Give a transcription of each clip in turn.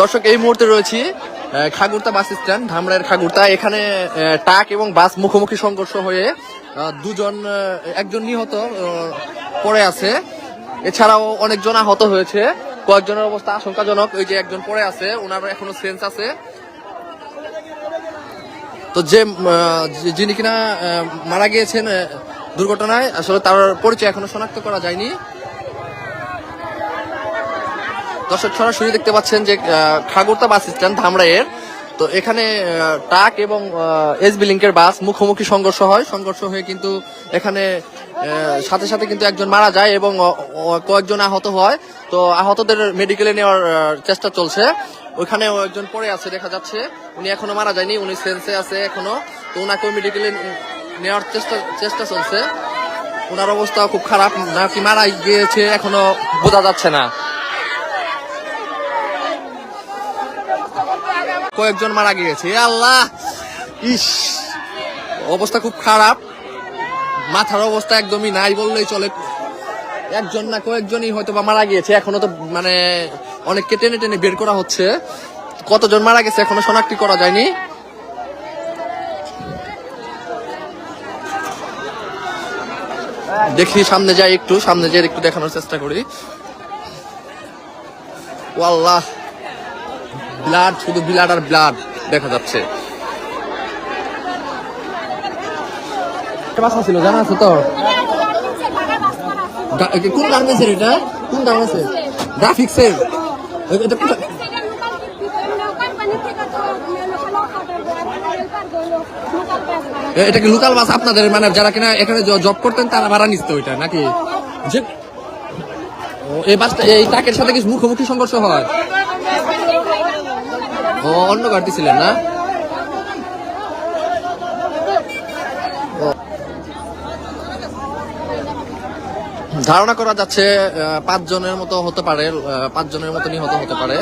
দর্শক, এই মুহূর্তে রয়েছি খাগুরতা বাস স্ট্যান্ড, ধামরাইয়ের খাগুরতা এখানে ট্রাক এবং বাস মুখোমুখি সংঘর্ষ হয়ে দুজন একজন নিহত পড়ে আছে। এছাড়াও অনেকজন আহত হয়েছে। কয়েকজনের অবস্থা আশঙ্কাজনক, ওই যে একজন পড়ে আছে ওনার এখনও সেন্স আছে। তো যে যিনি কিনা মারা গিয়েছেন দুর্ঘটনায়, আসলে তার পরিচয় এখনও শনাক্ত করা যায়নি। দর্শক সরাসরি দেখতে পাচ্ছেন যে খাগড়তা বাস স্ট্যান্ড ধামরাইয়ের। তো এখানে ট্রাক এবং এসবি লিঙ্কের বাস মুখোমুখি সংঘর্ষ হয়। সংঘর্ষ হয়ে কিন্তু এখানে সাথে সাথে কিন্তু একজন মারা যায় এবং কয়েকজন আহত হয়। তো আহতদের মেডিকেলে নেওয়ার চেষ্টা চলছে। ওইখানে একজন পড়ে আছে, দেখা যাচ্ছে। উনি এখনও মারা যায়নি, উনি সেন্সে আছে এখনও। তো ওনাকে মেডিকেলে নেওয়ার চেষ্টা চেষ্টা চলছে। ওনার অবস্থা খুব খারাপ। নাকি মারা গিয়েছে, এখনও বোঝা যাচ্ছে না। কয়েকজন মারা গিয়েছে। আল্লাহ! ইস! অবস্থা খুব খারাপ। মাথার অবস্থা একদমই নাই বললেই চলে। একজন না কয়েকজনই হয়তো বা মারা গিয়েছে। এখনও তো মানে অনেককে টেনে টেনে বের করা হচ্ছে। কতজন মারা গেছে এখনও শনাক্তি করা যায়নি। দেখি, সামনে যাই একটু, সামনে যাই একটু দেখানোর চেষ্টা করি। ও আল্লাহ! ব্লাড শুধু ব্লাড আর ব্লাড দেখা যাচ্ছে। বাসা ছিল জানা আছে তো? কোন গার্মেন্টসের এটা? কোন গার্মেন্টসের? গ্রাফিক্সের। এটা কি লোকাল বাস আপনাদের? মানে যারা কিনা এখানে জব করতেন তারা ভাড়া নিচ্ছে ওইটা নাকি? যে এই বাসটা এই ট্রাকের সাথে কি মুখোমুখি সংঘর্ষ হয়? ও অন্য ছিলেন না। ধারণা করা যাচ্ছে আহ, পাঁচ জনের মতো হতে পারে আহ, পাঁচ জনের মতো নিহত হতে পারে।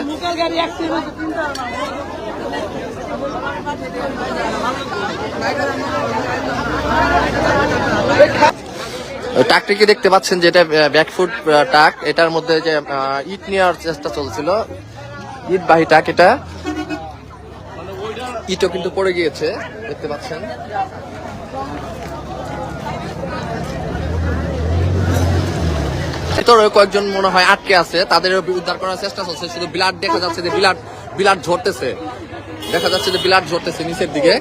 ট্রাকটিকে দেখতে পাচ্ছেন যেটা ব্যাকফুট ট্রাক? এটার মধ্যে যে ইট নেওয়ার চেষ্টা চলছিল। ইট বাহি ট্রাক এটা। ইটও কিন্তু পড়ে গিয়েছে, দেখতে পাচ্ছেন। কয়েকজন মনে হয় আটকে আছে, তাদের উদ্ধার করার চেষ্টা চলছে, শুধু ব্লাড দেখা যাচ্ছে যে বিলাট বিলাট ঝরতেছে। দেখা যাচ্ছে যে বিলাট ঝরতেছে নিচের দিকে।